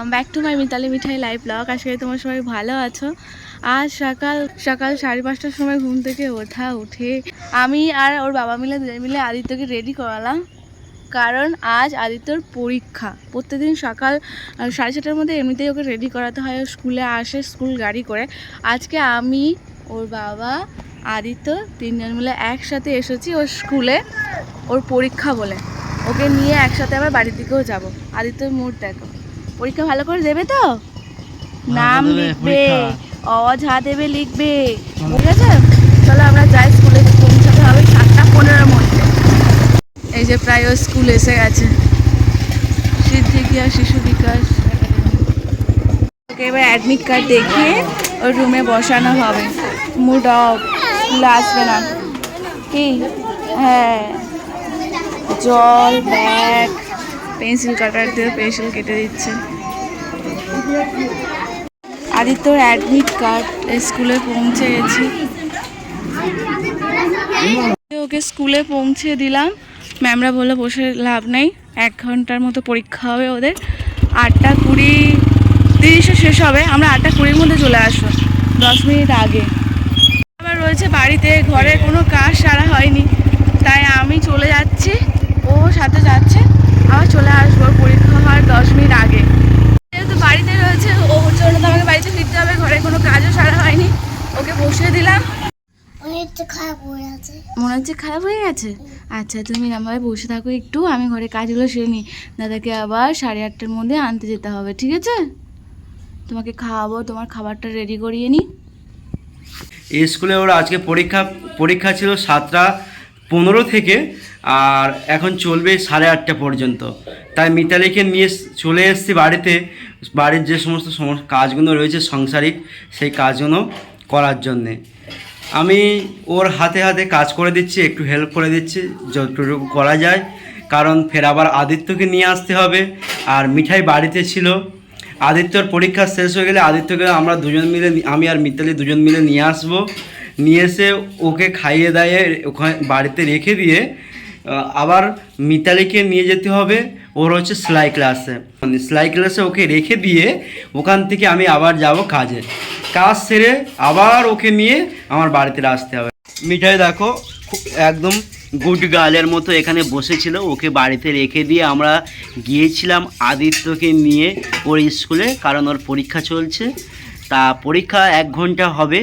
Welcome back to my Mitali Mithai live blog আশা করি তোমার সবাই ভালো আছো। আজ সকাল সকাল সাড়ে পাঁচটার সময় ঘুম থেকে ওঠা, উঠে আমি আর ওর বাবা মিলে দুজন মিলে আদিত্যকে রেডি করালাম। কারণ আজ আদিত্যর পরীক্ষা। প্রত্যেকদিন সকাল সাড়ে ছটার মধ্যে এমনিতেই ওকে রেডি করাতে হয় স্কুলে আসে, স্কুল গাড়ি করে। আজকে আমি, ওর বাবা, আদিত্য তিনজন মিলে একসাথে এসেছি ওর স্কুলে, ওর পরীক্ষা বলে। ওকে নিয়ে একসাথে আবার বাড়ির দিকেও যাব। আদিত্যর মুড দেখো। পরীক্ষা ভালো করে দেবে তো? নাম লিখবে পরীক্ষা। অঝা দেবে লিখবে। ঠিক আছে? চলো আমরা যাই স্কুলে পৌঁছাতে হবে সাতটা পনেরোর মধ্যে। এই যে প্রায় ও স্কুল এসে গেছে। সিদ্ধিকি আর শিশু বিকাশ। ওকে এবার অ্যাডমিট কার্ড দেখিয়ে ওর রুমে বসানো হবে। মুড অফ স্কুলে আসবে না। কি? হ্যাঁ। জল ব্যাগ পেন্সিল কাটার দিয়ে পেন্সিল কেটে দিচ্ছে। আদিত্যর অ্যাডমিট কার্ড স্কুলে পৌঁছে গেছি। ওকে স্কুলে পৌঁছে দিলাম। ম্যামরা বলে বসে লাভ নেই। এক ঘণ্টার মতো পরীক্ষা হবে ওদের। আটটা কুড়ি, তিরিশে শেষ হবে। আমরা আটটা কুড়ির মধ্যে চলে আসব। দশ মিনিট আগে। আবার রয়েছে বাড়িতে। ঘরে কোনো কাজ সারা হয়নি। তাই আমি চলে যাচ্ছি। ও সাথে যাচ্ছে। আবার চলে আসব। পরীক্ষা হওয়ার দশ মিনিট আগে। বাড়িতে রয়েছে। ওর জন্য তো আমাকে বাড়িতে ফিরতে হবে ঘরে কোনো কাজও সারা হয়নি। ওকে বসিয়ে দিলাম। হয়ে মনে হচ্ছে খারাপ হয়ে গেছে? আচ্ছা তুমি আমার বসে থাকো একটু আমি ঘরে কাজগুলো সেরে নিই। দাদাকে আবার সাড়ে আটটার মধ্যে আনতে যেতে হবে ঠিক আছে? তোমাকে খাওয়াবো তোমার খাবারটা রেডি করিয়ে নিই। স্কুলে ওর আজকে পরীক্ষা পরীক্ষা ছিল সাতটা পনেরো থেকে আর এখন চলবে সাড়ে আটটা পর্যন্ত। তাই মিতালিকে নিয়ে চলে এসেছি বাড়িতে। বাড়ির যে সমস্ত কাজগুলো রয়েছে সাংসারিক, সেই কাজগুলো করার জন্যে। আমি ওর হাতে হাতে কাজ করে দিচ্ছি, একটু হেল্প করে দিচ্ছি, যতটুকু করা যায়। কারণ ফের আবার আদিত্যকে নিয়ে আসতে হবে। আর মিঠাই বাড়িতে ছিল। আদিত্যর পরীক্ষা শেষ হয়ে গেলে আদিত্যকে আমরা দুজন মিলে আমি আর মিতালি দুজন মিলে নিয়ে আসব। নিয়ে এসে ওকে খাইয়ে দাইয়ে ওখানে বাড়িতে রেখে দিয়ে আবার মিতালিকে নিয়ে যেতে হবে। ওর হচ্ছে সেলাই ক্লাসে মানে সেলাই ক্লাসে ওকে রেখে দিয়ে ওখান থেকে আমি আবার যাব কাজে। কাজ সেরে আবার ওকে নিয়ে আমার বাড়িতে আসতে হবে। মিঠাই দেখো একদম গুড গার্লের মতো এখানে বসেছিল। ওকে বাড়িতে রেখে দিয়ে আমরা গিয়েছিলাম আদিত্যকে নিয়ে ওর স্কুলে, কারণ ওর পরীক্ষা চলছে। তা পরীক্ষা এক ঘণ্টা হবে।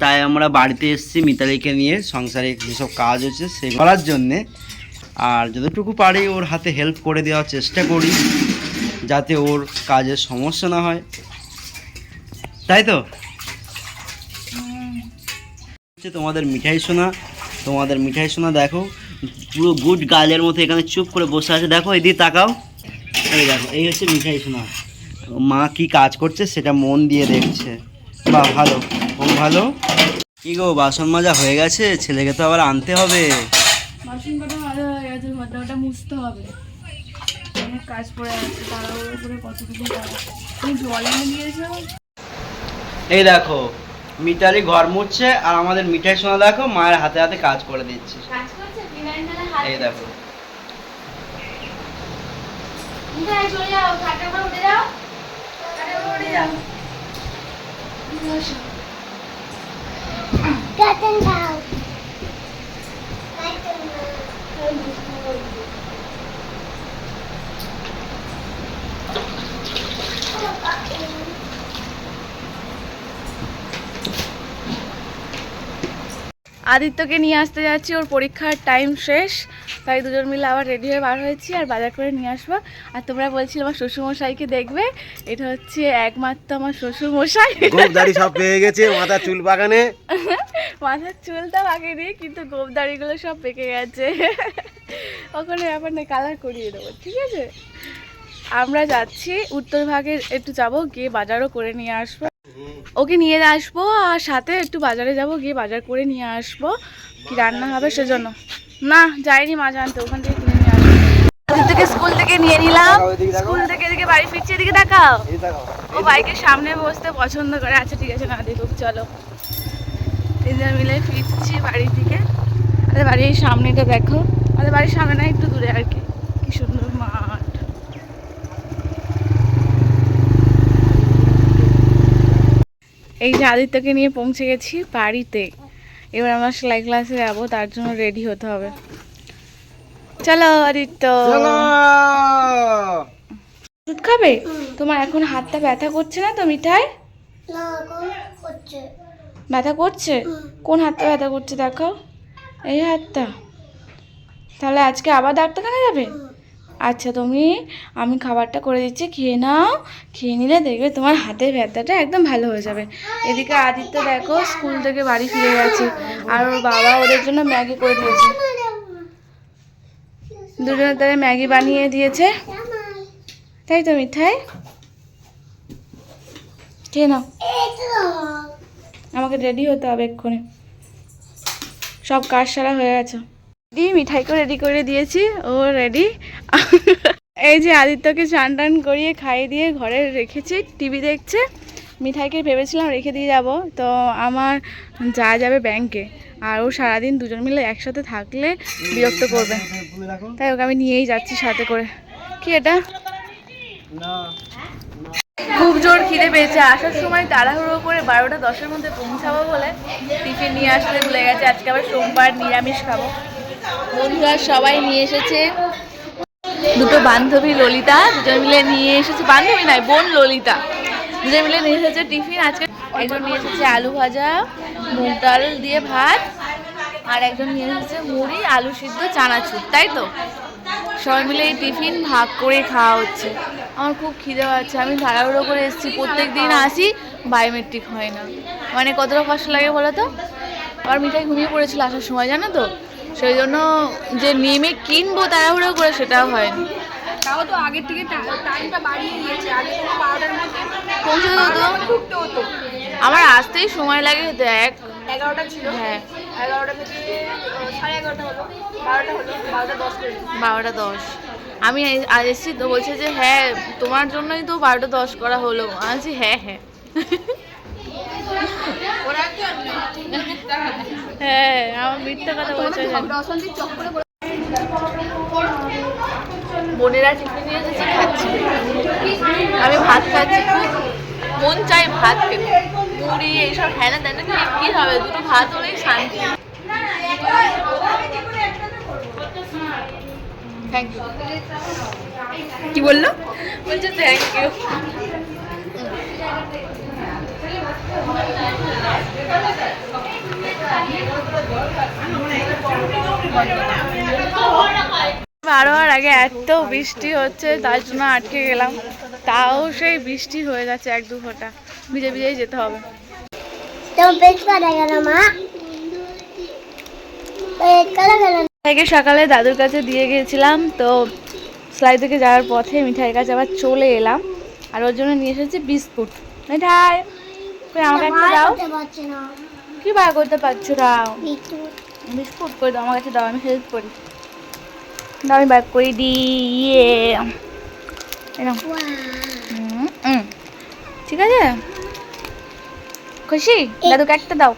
তাই আমরা বাড়িতে এসেছি মিতালিকে নিয়ে। সংসারে যেসব কাজ হচ্ছে সে করার জন্যে। আর যতটুকু পারি ওর হাতে হেল্প করে দেওয়ার চেষ্টা করি, যাতে ওর কাজের সমস্যা না হয়। তাই তো? হচ্ছে তোমাদের মিঠাই সোনা। তোমাদের মিঠাই সোনা দেখো, পুরো গুড গার্লের মতো এখানে চুপ করে বসে আছে। দেখো এদিকে তাকাও। এই দেখো, এই হচ্ছে মিঠাই সোনা। মা কি কাজ করছে সেটা মন দিয়ে দেখছে। বা ভালো। ও ভালো? কি গো বাসন মাজা হয়ে গেছে? ছেলেকে তো আবার আনতে হবে। বাসন কটা ভালো হয়ে গেছে ঘরটা ওটা মুছতে হবে। অনেক কাজ পড়ে আছে তাড়াহুড়ো করে কতটুকু তুমি জল এনে দিয়েছ? এই দেখো মিতালি ঘর মুছছে আর আমাদের মিঠাই সোনা দেখো মায়ের হাতে হাতে কাজ করে দিচ্ছে। কাজ করছে বিনাইন মেলা হাত এই দেখো। চলে যাও খাটের উপর উঠে যাও। খাটের উপর উঠে যাও কাটন দাও কাটন দাও আদিত্যকে নিয়ে আসতে যাচ্ছি ওর পরীক্ষার টাইম শেষ। তাই দুজন মিলে আবার রেডি হয়ে বার হয়েছি আর বাজার করে নিয়ে আসব। আর তোমরা বলছিলে আমার শ্বশুরমশাইকে দেখবে। এটা হচ্ছে একমাত্র আমার শ্বশুরমশাই। গোপদারি সব পেয়ে গেছে মাথা চুল বাগানে। মাথার চুলটা বাঁকেনি কিন্তু গোপদাড়িগুলো সব পেকে গেছে। ওখানে ব্যাপার নেই কালার করিয়ে দেবো ঠিক আছে? আমরা যাচ্ছি উত্তর ভাগে একটু যাব গিয়ে বাজারও করে নিয়ে আসব। ওকে নিয়ে আসব আর সাথে একটু বাজারে যাব গিয়ে বাজার করে নিয়ে আসব। কি রান্না হবে সেজন্য? না যাইনি মাছ আনতে ওখান থেকে কিনে নিয়ে আসব। থেকে স্কুল থেকে নিয়ে নিলাম। স্কুল থেকে এদিকে বাড়ি ফিরছে এদিকে দেখাও। ও বাইকের সামনে বসতে পছন্দ করে। আচ্ছা ঠিক আছে না দেখুক চলো। তিনজন মিলে ফিরছি বাড়ির দিকে। আমাদের বাড়ির সামনেটা দেখো। আমাদের বাড়ির সামনে না একটু দূরে আর কি। কি সুন্দর মাঠ। এই যে আদিত্যকে নিয়ে পৌঁছে গেছি বাড়িতে। এবার আমরা সেলাই ক্লাসে যাব তার জন্য রেডি হতে হবে। চলো আদিত্য। দুধ খাবে? তোমার এখন হাতটা ব্যথা করছে না তো মিঠাই? ব্যথা করছে? কোন হাতটা ব্যথা করছে দেখো এই হাতটা। তাহলে আজকে আবার ডাক্তারখানা যাবে? আচ্ছা তুমি, আমি খাবারটা করে দিচ্ছি, খেয়ে নাও। খেয়ে নিলে দেখবে তোমার হাতের ব্যথাটা একদম ভালো হয়ে যাবে। এদিকে আদিত্য দেখো, স্কুল থেকে বাড়ি ফিরে গেছে। আর ওর বাবা ওদের জন্য ম্যাগি করে দিয়েছে। দুজনের তারা ম্যাগি বানিয়ে দিয়েছে। তাই তো মিঠাই? খেয়ে নাও। আমাকে রেডি হতে হবে এক্ষুনি। সব কাজ সারা হয়ে গেছে। দি মিঠাইকে রেডি করে দিয়েছি, ও রেডি এই যে আদিত্যকে চান টান করিয়ে খাইয়ে দিয়ে ঘরে রেখেছি টিভি দেখছে। মিঠাইকে ভেবেছিলাম রেখে দিয়ে যাব, তো আমার যা যাবে ব্যাংকে আর ও সারাদিন দুজন মিলে একসাথে থাকলে বিরক্ত করবে। তাই ওকে আমি নিয়েই যাচ্ছি সাথে করে। কি এটা? খুব জোর খিদে পেয়েছে। আসার সময় তাড়াহুড়ো করে বারোটা দশের মধ্যে পৌঁছাবো বলে টিফিন নিয়ে আসতে ভুলে গেছে। আজকে আবার সোমবার নিরামিষ খাব। বন্ধুরা সবাই নিয়ে এসেছে। দুটো বান্ধবী ললিতা, দুজন মিলে নিয়ে এসেছে। বান্ধবী নয়, বোন ললিতা। দুজন মিলে নিয়ে এসেছে টিফিন। আজকে একজন নিয়ে এসেছে আলু ভাজা, মুগ ডাল দিয়ে ভাত, আর একজন নিয়ে এসেছে মুড়ি, আলু সিদ্ধ, চানাচুর, তাই তো? সবাই মিলে এই টিফিন ভাগ করে খাওয়া হচ্ছে। আমার খুব খিদে পাচ্ছে। আমি তাড়াহুড়ো করে এসেছি। প্রত্যেক দিন আসি, বায়োমেট্রিক হয় না। মানে কতটা কষ্ট লাগে বলো তো? আবার মিঠাই ঘুমিয়ে পড়েছিল আসার সময়, জানো তো? সেই জন্য যে নেমে কিনবো তাড়াহুড়ো করে সেটাও হয়নি। তাও তো আগের থেকে টাইমটা বাড়িয়ে দিয়েছে। আগে তো বারোটার মধ্যে পৌঁছে দেবো তো ঢুকতে হতো। আমার আসতেই সময় লাগে দেখ এগারোটা ছিল। হ্যাঁ। এগারোটা থেকে সাড়ে এগারোটা হলো। বারোটা হলো বারোটা দশ বারোটা দশ। আমি আজ এসেছি তো বলছে যে হ্যাঁ তোমার জন্যই তো বারোটা দশ করা হলো। আমি হ্যাঁ হ্যাঁ। হ্যাঁ আমার মিথ্যা কথা বলছে বোনেরা টিফিন নিয়ে এসেছে খাচ্ছি। আমি ভাত খাচ্ছি খুব মন চাই ভাত খেতে। মুড়ি এইসব হ্যাঁ না তেন কি হবে? দুটো ভাত হলেই শান্তি। থ্যাংক ইউ কি বলল? বলছে থ্যাংক ইউ বারোয়ার আগে এত বৃষ্টি হচ্ছে, তার জন্য আটকে গেলাম। তাও সেই বৃষ্টি হয়ে যাচ্ছে এক দু ফোঁটা ভিজে ভিজেই যেতে হবে। মিঠাইকে সকালে দাদুর কাছে দিয়ে গিয়েছিলাম, তো সেলাই থেকে যাওয়ার পথে মিঠাইয়ের কাছে আবার চলে এলাম। আর ওর জন্য নিয়ে এসেছি বিস্কুট। মিঠাই! কই আমাকে একটা দাও। কি বার করতে পারছ দাও। বিস্কুট করে দাও আমার কাছে দাও আমি হেল্প করি। দাও আমি বার করে দিই ইয়ে। ঠিক আছে? খুশি? দাদুকে একটা দাও।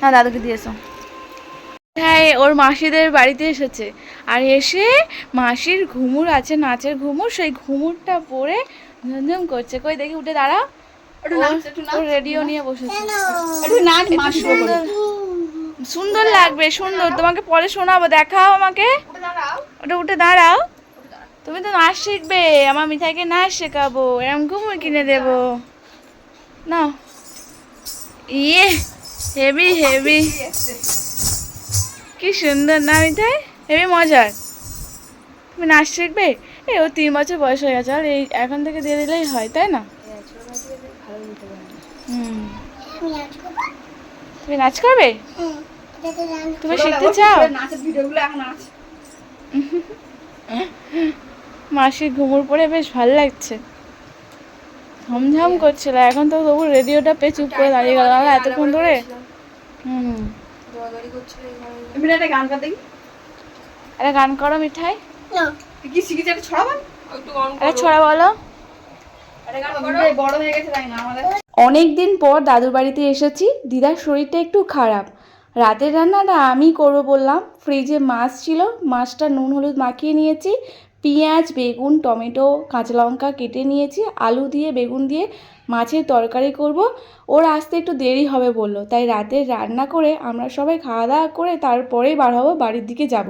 না দাদুকে দিয়েছ হ্যাঁ ওর মাসিদের বাড়িতে এসেছে। আর এসে মাসির ঘুমুর আছে নাচের ঘুমুর সেই ঘুমুরটা পরে ঝমঝম করছে। কই দেখি উঠে দাঁড়া রেডিও নিয়ে বসেছে। একটু নাচ সুন্দর সুন্দর লাগবে সুন্দর। তোমাকে পরে শোনাবো দেখাও আমাকে। ওটা উঠে দাঁড়াও। তুমি তো নাচ শিখবে আমার মিঠাইকে নাচ শেখাবো। এরম ঘুমুর কিনে দেবো। না। ইয়ে হেভি হেভি। কি সুন্দর না মিঠাই? হেভি মজার। তুমি নাচ শিখবে? এই ও তিন বছর বয়স হয়ে গেছে। আর এই এখন থেকে দিয়ে দিলেই হয় তাই না? হুম আমি আজ করব তুমি নাচ করবে? হুম তুমি শিখতে চাও? নাচের ভিডিওগুলো এখন আছে মাসির ঘুমুর পরে বেশ ভালো লাগছে। ঝমঝম করছিল এখন তো তবু রেডিওটা পেয়ে চুপ করে দাঁড়িয়ে গেল। এতক্ষণ ধরে? হুম। একটা গান দেখি। একটা গান করো মিঠাই। কি শিখেছি? একটা ছড়া বলো। বড় গেছে, তাই না আমাদের? অনেক দিন পর দাদুর বাড়িতে এসেছি, দিদার শরীরটা একটু খারাপ। রাতের রান্নাটা আমি করব বললাম, ফ্রিজে মাছ ছিল, মাছটা নুন হলুদ মাখিয়ে নিয়েছি, পেঁয়াজ, বেগুন, টমেটো, কাঁচা লঙ্কা কেটে নিয়েছি, আলু দিয়ে, বেগুন দিয়ে মাছের তরকারি করব। ওর আসতে একটু দেরি হবে বলল, তাই রাতে রান্না করে আমরা সবাই খাওয়া দাওয়া করে তারপরেই বার হব, বাড়ির দিকে যাব।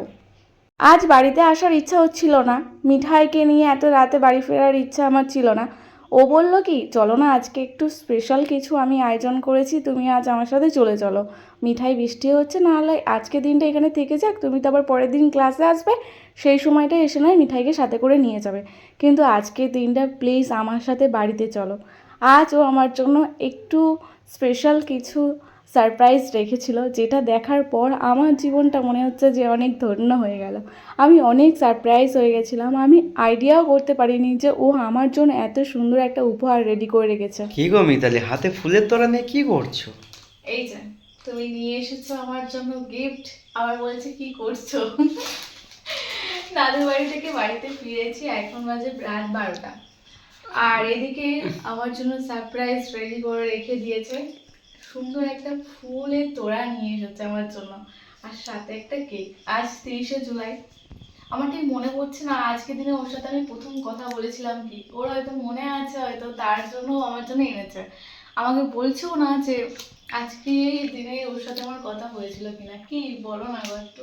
আজ বাড়িতে আসার ইচ্ছা হচ্ছিল না, মিঠাইকে নিয়ে এত রাতে বাড়ি ফেরার ইচ্ছা আমার ছিল না। ও বলল কি, চলো না, আজকে একটু স্পেশাল কিছু আমি আয়োজন করেছি, তুমি আজ আমার সাথে চলে চলো। মিঠাই বৃষ্টি হচ্ছে নাহলে আজকে দিনটা এখানে থেকে যাক, তুমি তো আবার পরের দিন ক্লাসে আসবে, সেই সময়টা এসে নয় মিঠাইকে সাথে করে নিয়ে যাবে। কিন্তু আজকে দিনটা প্লিজ আমার সাথে বাড়িতে চলো। আজ ও আমার জন্য একটু স্পেশাল কিছু সারপ্রাইজ রেখেছিল যেটা দেখার পর আমার জীবনটা মনে হচ্ছে যে অনেক ধন্য হয়ে গেল। আমি অনেক সারপ্রাইজ হয়ে গেছিলাম। আমি আইডিয়াও করতে পারিনি যে ও আমার জন্য এত সুন্দর একটা উপহার রেডি করে রেখেছে। কি গো মিতালি হাতে ফুলের তোড়া নিয়ে কি করছ? এই যে তুমি নিয়ে এসেছ আমার জন্য গিফট আবার বলছে কি করছ? দাদুর বাড়ি থেকে বাড়িতে ফিরেছি এখন বাজে রাত বারোটা। আর এদিকে আমার জন্য সারপ্রাইজ রেডি করে রেখে দিয়েছে। সুন্দর একটা ফুলের তোড়া নিয়ে এসেছে আমার জন্য। আর সাথে একটা কেক আজ তিরিশে জুলাই। আমার ঠিক মনে পড়ছে না, আজকে দিনে ওর সাথে আমি প্রথম কথা বলেছিলাম কি, ওর হয়তো মনে আছে, হয়তো তার জন্য আমার জন্য এনেছে। আমাকে বলছেও না যে আজকে এই দিনে ওর সাথে আমার কথা হয়েছিল কিনা। কি? বলো না গো একটু।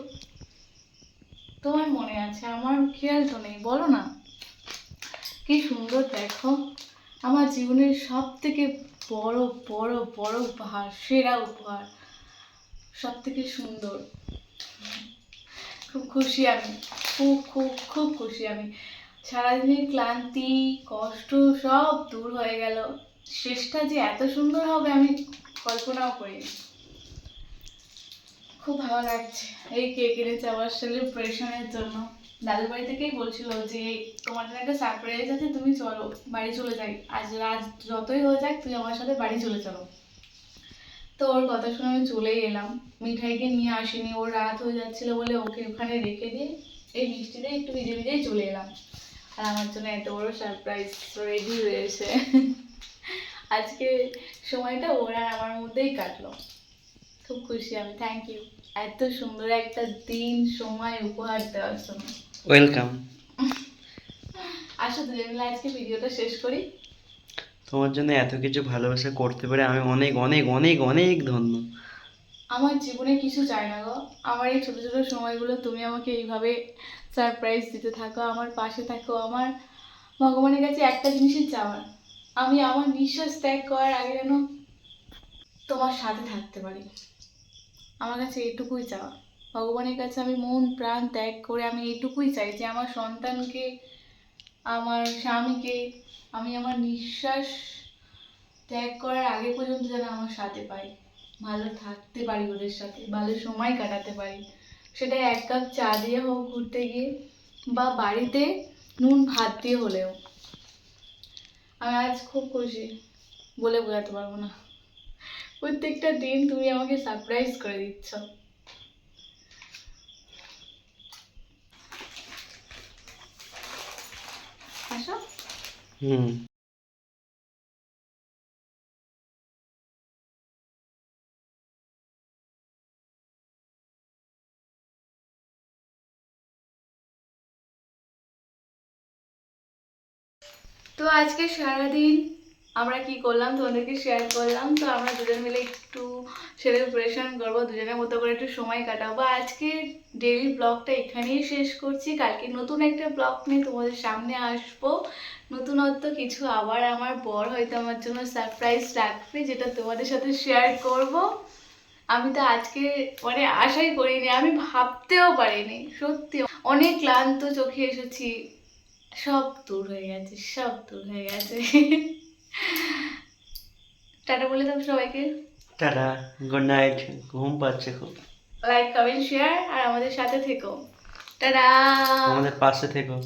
তোমার মনে আছে, আমার খেয়াল তো নেই, বলো না। কি সুন্দর দেখো। আমার জীবনের সব থেকে বড় বড় বড় উপহার, সেরা উপহার। সব থেকে সুন্দর। খুব খুশি আমি। খুব খুব খুব খুশি আমি। সারাদিনের ক্লান্তি, কষ্ট সব দূর হয়ে গেল। শেষটা যে এত সুন্দর হবে আমি কল্পনাও করিনি। খুব ভালো লাগছে। এই কেক এনেছে আমার সেলিব্রেশনের জন্য। দাদুর বাড়ি থেকেই বলছিল যে, তোমার জন্য একটা সারপ্রাইজ আছে, তুমি চলো, বাড়ি চলে যাই। আজ রাত যতই হয়ে যাক তুই আমার সাথে বাড়ি চলে চলো। তো ওর কথা শুনে আমি চলেই এলাম। মিঠাইকে নিয়ে আসিনি, ওর রাত হয়ে যাচ্ছিল বলে ওকে ওখানে রেখে দিয়ে এই বৃষ্টিতে একটু ভিজে ভিজেই চলে এলাম। আর আমার জন্য এত বড় সারপ্রাইজ রেডি হয়েছে। আজকে সময়টা ওর আমার মধ্যেই কাটলো। খুব খুশি আমি। থ্যাংক ইউ এত সুন্দর একটা দিন, সময়, উপহার দেওয়ার জন্য। ওয়েলকাম আসো দুজন মিলে আজকে ভিডিওটা শেষ করি। তোমার জন্য এত কিছু ভালোবাসা করতে পারে আমি অনেক অনেক অনেক অনেক ধন্য। আমার জীবনে কিছু চাই না গো। আমার এই ছোটো ছোটো সময়গুলো তুমি আমাকে এইভাবে সারপ্রাইজ দিতে থাকো আমার পাশে থাকো আমার ভগবানের কাছে একটা জিনিসই চাওয়ার। আমি আমার নিঃশ্বাস ত্যাগ করার আগে যেন তোমার সাথে থাকতে পারি। আমার কাছে এইটুকুই চাওয়া। ভগবানের কাছে আমি মন, প্রাণ ত্যাগ করে আমি এইটুকুই চাই যে আমার সন্তানকে, আমার স্বামীকে আমি আমার নিঃশ্বাস ত্যাগ করার আগে পর্যন্ত যেন আমার সাথে পাই। ভালো থাকতে পারি ওদের সাথে, ভালো সময় কাটাতে পারি। সেটা এক কাপ চা দিয়ে হোক ঘুরতে গিয়ে বা বাড়িতে নুন ভাত দিয়ে হলেও। আমি আজ খুব খুশি, বলে বোঝাতে পারব না। প্রত্যেকটা দিন তুমি আমাকে সারপ্রাইজ করে দিচ্ছ আসো হুম তো আজকে সারাদিন আমরা কি করলাম? তোমাদেরকে শেয়ার করলাম। তো আমরা দুজন মিলে একটু সেলিব্রেশন করব। দুজনের মতো করে একটু সময় কাটাবো। আজকে ডেইলি ব্লগটা এখানেই শেষ করছি। কালকে নতুন একটা ব্লগ নিয়ে তোমাদের সামনে আসব। নতুনত্ব কিছু আবার আমার বর হয়তো আমার জন্য সারপ্রাইজ রাখবে, যেটা তোমাদের সাথে শেয়ার করব। আমি তো আজকে মানে আশাই করিনি, আমি ভাবতেও পারিনি, সত্যি। অনেক ক্লান্ত চোখে এসেছি। সব দূর হয়ে গেছে, সব দূর হয়ে গেছে। টাটা বলে দাও সবাইকে। টাটা গুড নাইট ঘুম পাচ্ছে খুব। লাইক কমেন্ট শেয়ার আর আমাদের সাথে থেকো। টাটা! আমাদের পাশে থেকো।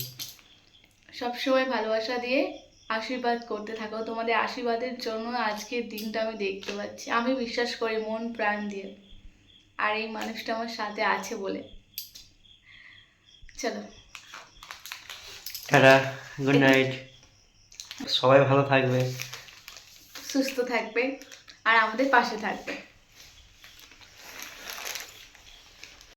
সবসময় ভালোবাসা দিয়ে আশীর্বাদ করতে থাকো। তোমাদের আশীর্বাদের জন্য আজকের দিনটা আমি দেখতে পাচ্ছি। আমি বিশ্বাস করি মন প্রাণ দিয়ে। আর এই মানুষটা আমার সাথে আছে বলে। চলো। টাটা গুড নাইট সবাই ভালো থাকবে। সুস্থ থাকবে আর আমাদের পাশে থাকবে।